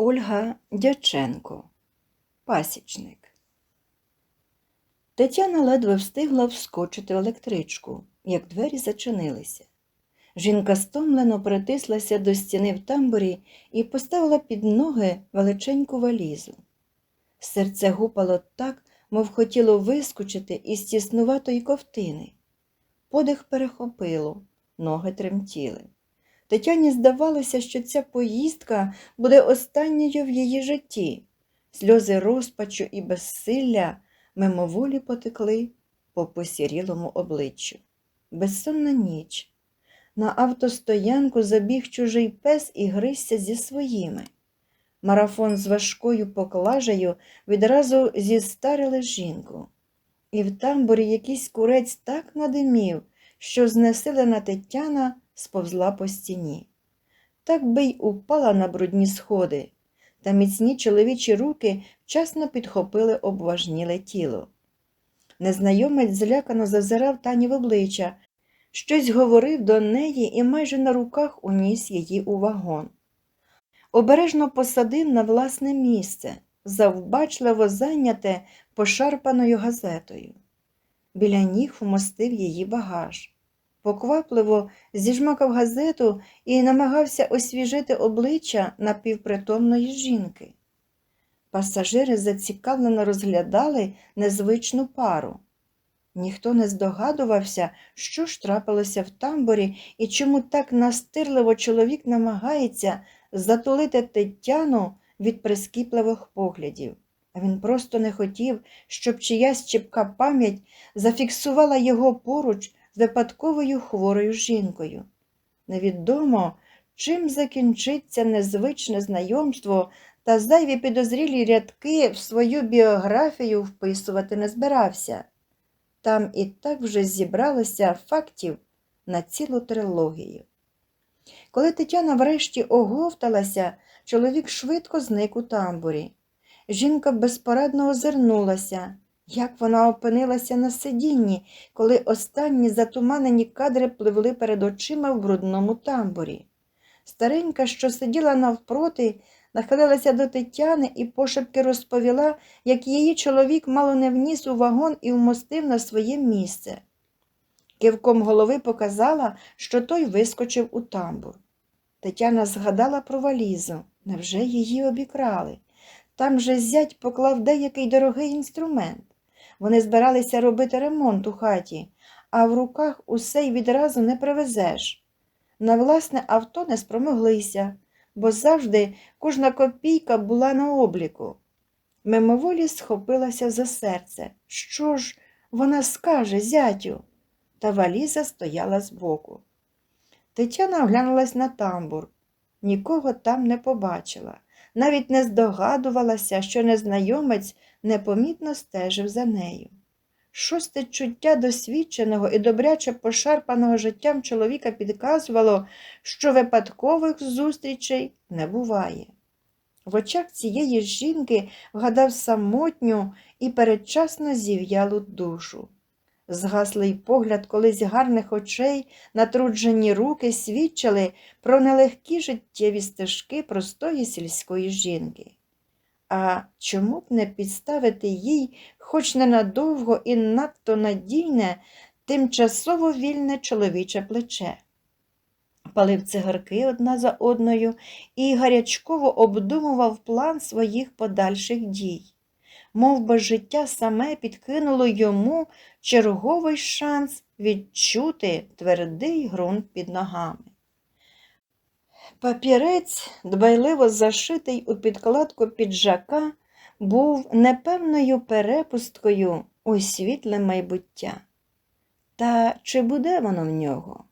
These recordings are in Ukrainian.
Ольга Дяченко, пасічник. Тетяна ледве встигла вскочити в електричку, як двері зачинилися. Жінка стомлено притислася до стіни в тамбурі і поставила під ноги величеньку валізу. Серце гупало так, мов хотіло вискочити із тіснуватої ковтини. Подих перехопило, ноги тремтіли. Тетяні здавалося, що ця поїздка буде останньою в її житті. Сльози розпачу і безсилля мимоволі потекли по посірілому обличчю. Безсонна ніч. На автостоянку забіг чужий пес і гризся зі своїми. Марафон з важкою поклажею відразу зістарили жінку. І в тамбурі якийсь курець так надимів, що знесилена Тетяна сповзла по стіні. Так би й упала на брудні сходи, та міцні чоловічі руки вчасно підхопили обважніле тіло. Незнайомець злякано зазирав тані в обличчя, щось говорив до неї і майже на руках уніс її у вагон. Обережно посадив на власне місце, завбачливо зайняте пошарпаною газетою. Біля ніг вмостив її багаж. Поквапливо зіжмакав газету і намагався освіжити обличчя напівпритомної жінки. Пасажири зацікавлено розглядали незвичну пару. Ніхто не здогадувався, що ж трапилося в тамбурі і чому так настирливо чоловік намагається затулити Тетяну від прискіпливих поглядів. Він просто не хотів, щоб чиясь чіпка пам'ять зафіксувала його поруч випадковою хворою жінкою. Невідомо, чим закінчиться незвичне знайомство та зайві підозрілі рядки в свою біографію вписувати не збирався. Там і так вже зібралося фактів на цілу трилогію. Коли Тетяна врешті оговталася, чоловік швидко зник у тамбурі. Жінка безпорадно озирнулася, як вона опинилася на сидінні, коли останні затуманені кадри пливли перед очима в брудному тамбурі. Старенька, що сиділа навпроти, нахилилася до Тетяни і пошепки розповіла, як її чоловік мало не вніс у вагон і вмостив на своє місце. Кивком голови показала, що той вискочив у тамбур. Тетяна згадала про валізу. Невже її обікрали? Там же зять поклав деякий дорогий інструмент. Вони збиралися робити ремонт у хаті, а в руках усе й відразу не привезеш. На власне авто не спромоглися, бо завжди кожна копійка була на обліку. Мимоволі схопилася за серце. Що ж вона скаже, зятю? Та валіза стояла збоку. Тетяна оглянулась на тамбур. Нікого там не побачила, навіть не здогадувалася, що незнайомець непомітно стежив за нею. Шосте чуття досвідченого і добряче пошарпаного життям чоловіка підказувало, що випадкових зустрічей не буває. В очах цієї жінки вгадав самотню і передчасно зів'ялу душу. Згаслий погляд колись гарних очей, натруджені руки свідчили про нелегкі життєві стежки простої сільської жінки. А чому б не підставити їй, хоч ненадовго і надто надійне, тимчасово вільне чоловіче плече? Палив цигарки одна за одною і гарячково обдумував план своїх подальших дій. Мов би життя саме підкинуло йому черговий шанс відчути твердий ґрунт під ногами. Папірець, дбайливо зашитий у підкладку піджака, був непевною перепусткою у світле майбуття. Та чи буде воно в нього?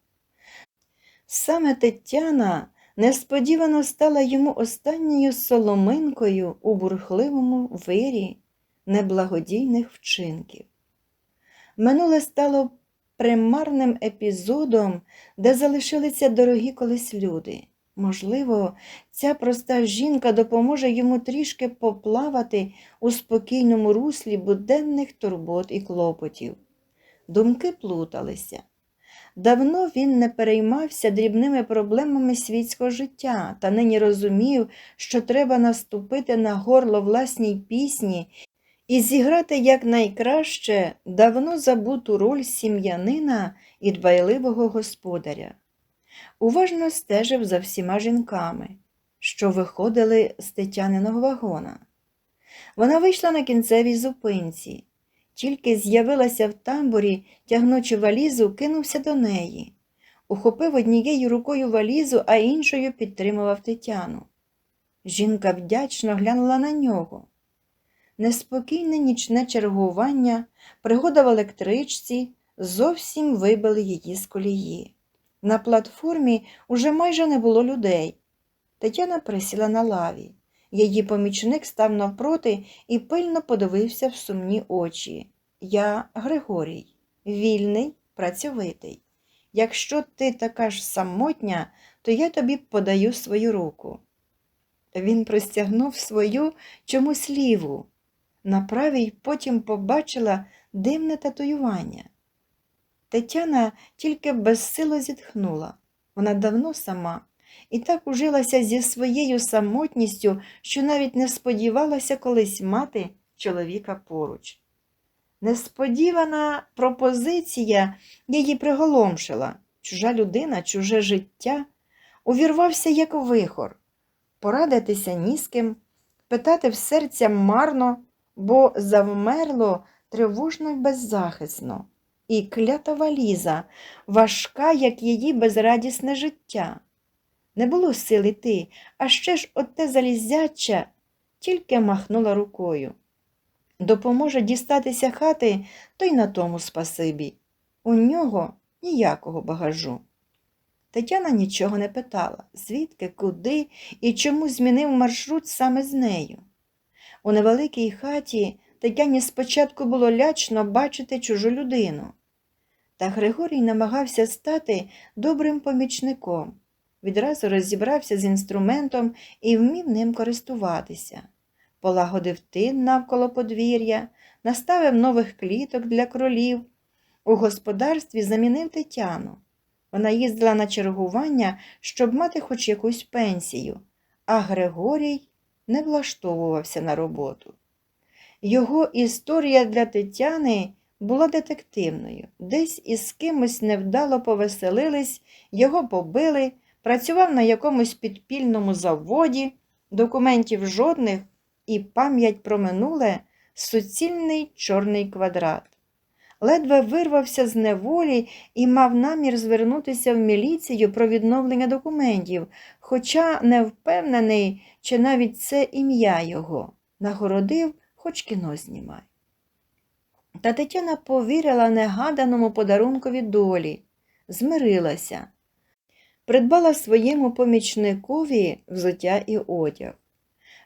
Саме Тетяна несподівано стала йому останньою соломинкою у бурхливому вирі неблагодійних вчинків. Минуле стало примарним епізодом, де залишилися дорогі колись люди. Можливо, ця проста жінка допоможе йому трішки поплавати у спокійному руслі буденних турбот і клопотів. Думки плуталися. Давно він не переймався дрібними проблемами світського життя та нині розумів, що треба наступити на горло власній пісні і зіграти якнайкраще давно забуту роль сім'янина і дбайливого господаря. Уважно стежив за всіма жінками, що виходили з Тетяниного вагона. Вона вийшла на кінцевій зупинці. Тільки з'явилася в тамбурі, тягнучи валізу, кинувся до неї. Ухопив однією рукою валізу, а іншою підтримував Тетяну. Жінка вдячно глянула на нього. Неспокійне нічне чергування, пригода в електричці зовсім вибили її з колії. На платформі уже майже не було людей. Тетяна присіла на лаві. Її помічник став навпроти і пильно подивився в сумні очі. Я Григорій, вільний, працьовитий. Якщо ти така ж самотня, то я тобі подаю свою руку. Він простягнув свою чомусь ліву. На правій потім побачила дивне татуювання. Тетяна тільки безсило зітхнула. Вона давно сама і так ужилася зі своєю самотністю, що навіть не сподівалася колись мати чоловіка поруч. Несподівана пропозиція її приголомшила. Чужа людина, чуже життя увірвався як вихор, порадитися ні з ким, питати в серця марно, бо завмерло тривожно й беззахисно, і клята валіза, важка, як її безрадісне життя. Не було сил іти, а ще ж оте залізяча тільки махнула рукою. Допоможе дістатися хати, то й на тому спасибі. У нього ніякого багажу. Тетяна нічого не питала, звідки, куди і чому змінив маршрут саме з нею. У невеликій хаті Тетяні спочатку було лячно бачити чужу людину. Та Григорій намагався стати добрим помічником, відразу розібрався з інструментом і вмів ним користуватися полагодив тин навколо подвір'я, наставив нових кліток для кролів. У господарстві замінив Тетяну. Вона їздила на чергування, щоб мати хоч якусь пенсію, а Григорій не влаштовувався на роботу. Його історія для Тетяни була детективною. Десь із кимось невдало повеселились, його побили, працював на якомусь підпільному заводі, документів жодних і пам'ять про минуле суцільний чорний квадрат. Ледве вирвався з неволі і мав намір звернутися в міліцію про відновлення документів, хоча не впевнений, чи навіть це ім'я його нагородив, хоч кіно знімай. Та Тетяна повірила негаданому подарункові долі, змирилася, придбала своєму помічникові взуття і одяг.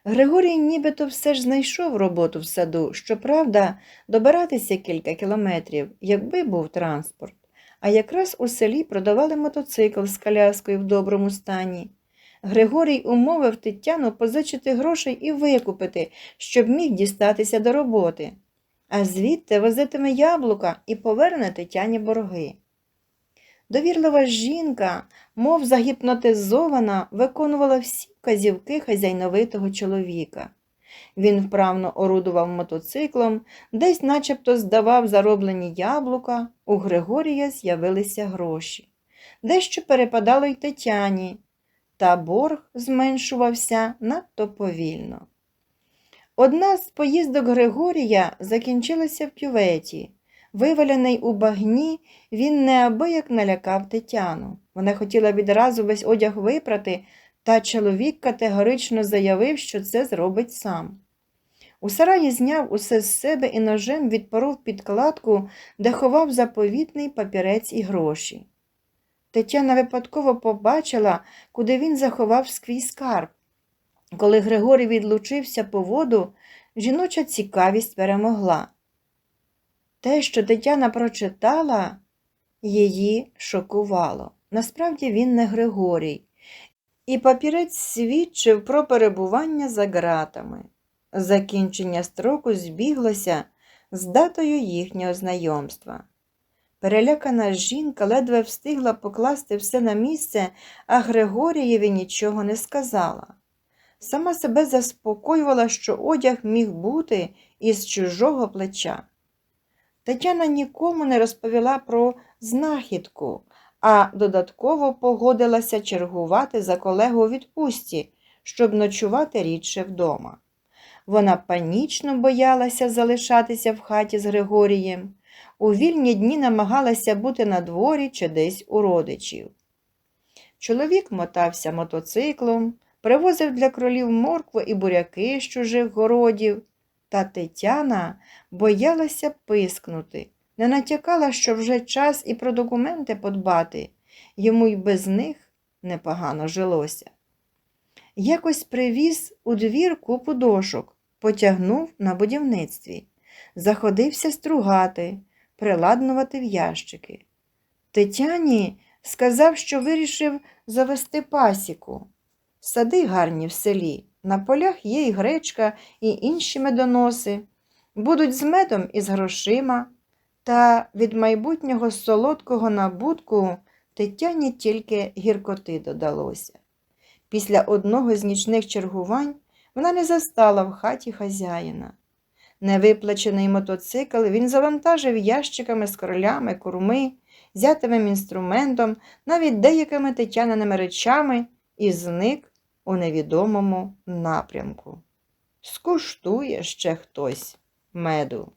Григорій нібито все ж знайшов роботу в саду, щоправда, добиратися кілька кілометрів, якби був транспорт. А якраз у селі продавали мотоцикл з коляскою в доброму стані. Григорій умовив Тетяну позичити грошей і викупити, щоб міг дістатися до роботи, а звідти возитиме яблука і поверне Тетяні борги. Довірлива жінка, мов загіпнотизована, виконувала всі вказівки хазяйновитого чоловіка. Він вправно орудував мотоциклом, десь начебто здавав зароблені яблука, у Григорія з'явилися гроші. Дещо перепадало й Тетяні, та борг зменшувався надто повільно. Одна з поїздок Григорія закінчилася в кюветі. Вивалений у багні, він неабияк налякав Тетяну. Вона хотіла відразу весь одяг випрати, та чоловік категорично заявив, що це зробить сам. У сараї зняв усе з себе і ножем відпоров підкладку, де ховав заповітний папірець і гроші. Тетяна випадково побачила, куди він заховав свій скарб. Коли Григорій відлучився по воду, жіноча цікавість перемогла. Те, що Тетяна прочитала, її шокувало. Насправді він не Григорій, і папірець свідчив про перебування за ґратами. Закінчення строку збіглося з датою їхнього знайомства. Перелякана жінка ледве встигла покласти все на місце, а Григорієві нічого не сказала. Сама себе заспокоювала, що одяг міг бути із чужого плеча. Тетяна нікому не розповіла про знахідку, а додатково погодилася чергувати за колегу у відпустці, щоб ночувати рідше вдома. Вона панічно боялася залишатися в хаті з Григорієм. У вільні дні намагалася бути на дворі чи десь у родичів. Чоловік мотався мотоциклом, привозив для кролів моркву і буряки з чужих городів, та Тетяна боялася пискнути, не натякала, що вже час і про документи подбати, йому й без них непогано жилося. Якось привіз у двір купу дошок, потягнув на будівництві, заходився стругати, приладнувати в ящики. Тетяні сказав, що вирішив завести пасіку. Сади гарні в селі, на полях є і гречка, і інші медоноси, будуть з медом і з грошима, та від майбутнього солодкого набутку Тетяні тільки гіркоти додалося. Після одного з нічних чергувань вона не застала в хаті хазяїна. Невиплачений мотоцикл він завантажив ящиками з королями, курми, зятимим інструментом, навіть деякими тетяниними речами і зник у невідомому напрямку. Скуштує ще хтось меду.